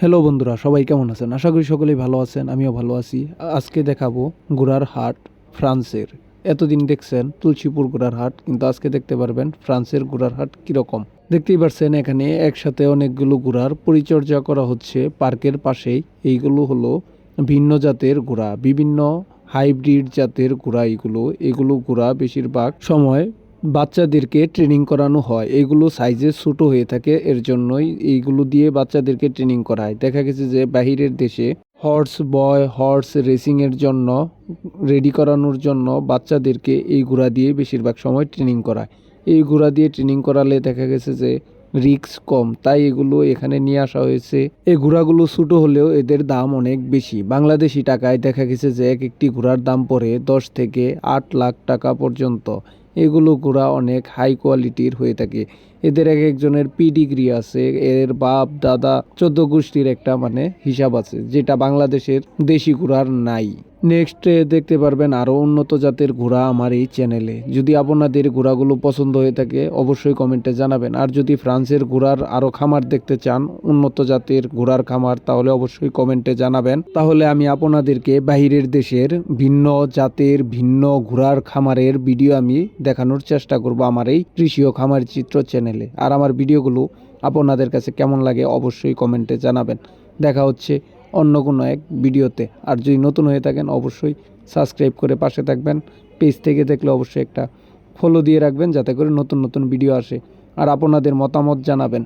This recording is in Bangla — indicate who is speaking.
Speaker 1: হ্যালো বন্ধুরা, সবাই কেমন আছেন? আশা করি সকলেই ভালো আছেন, আমিও ভালো আছি। আজকে দেখাবো ঘোড়ার হাট ফ্রান্সের। এতদিন দেখছেন তুলসীপুর ঘোড়ার হাট, কিন্তু আজকে দেখতে পারবেন ফ্রান্সের ঘোড়ার হাট কীরকম। দেখতেই পারছেন এখানে একসাথে অনেকগুলো ঘোড়ার পরিচর্যা করা হচ্ছে। পার্কের পাশেই এইগুলো হলো ভিন্ন জাতের ঘোড়া বিভিন্ন হাইব্রিড জাতের ঘোড়া এগুলো এগুলো ঘোড়া বেশিরভাগ সময় বাচ্চাদেরকে ট্রেনিং করানো হয়। এগুলো সাইজে ছোট হয়ে থাকে, এর জন্যই এইগুলো দিয়ে বাচ্চাদেরকে ট্রেনিং করায়। দেখা গেছে যে বাহিরের দেশে হর্স বয় হর্স রেসিংয়ের জন্য রেডি করানোর জন্য বাচ্চাদেরকে এই ঘোড়া দিয়ে বেশিরভাগ সময় ট্রেনিং করায়। এই ঘোড়া দিয়ে ট্রেনিং করালে দেখা গেছে যে রিক্স কম। তাই এগুলো এখানে নিয়ে আসা হয়েছে। এই ঘোড়াগুলো ছোটো হলেও এদের দাম অনেক বেশি। বাংলাদেশি টাকায় দেখা গেছে যে এক একটি ঘোড়ার দাম পড়ে দশ থেকে আট লাখ টাকা পর্যন্ত। এগুলো ঘোড়া অনেক হাই কোয়ালিটির হয়ে থাকে। এদের এক একজনের পিডিগ্রি আছে, এর বাপ, দাদা, চোদ্দ গোষ্ঠীর একটা মানে হিসাব আছে, যেটা বাংলাদেশের দেশি ঘোড়ার নাই। নেক্সট দেখতে পারবেন আরও উন্নত জাতের ঘোড়া আমার এই চ্যানেলে যদি আপনাদের ঘোড়াগুলো পছন্দ হয়ে থাকে, অবশ্যই কমেন্টে জানাবেন। আর যদি ফ্রান্সের ঘোড়ার আরও খামার দেখতে চান, উন্নত জাতের ঘোড়ার খামার, তাহলে অবশ্যই কমেন্টে জানাবেন। তাহলে আমি আপনাদেরকে বাহিরের দেশের ভিন্ন জাতের ভিন্ন ঘোড়ার খামারের ভিডিও আমি দেখানোর চেষ্টা করব আমার এই কৃষি ও খামার চিত্র চ্যানেলে। আর আমার ভিডিওগুলো আপনাদের কাছে কেমন লাগে অবশ্যই কমেন্টে জানাবেন। দেখা হচ্ছে অন্য কোনো এক ভিডিওতে। আর যদি নতুন হয়ে থাকেন, অবশ্যই সাবস্ক্রাইব করে পাশে থাকবেন। পেজ থেকে দেখলে অবশ্যই একটা ফলো দিয়ে রাখবেন, যাতে করে নতুন নতুন ভিডিও আসে। আর আপনাদের মতামত জানাবেন।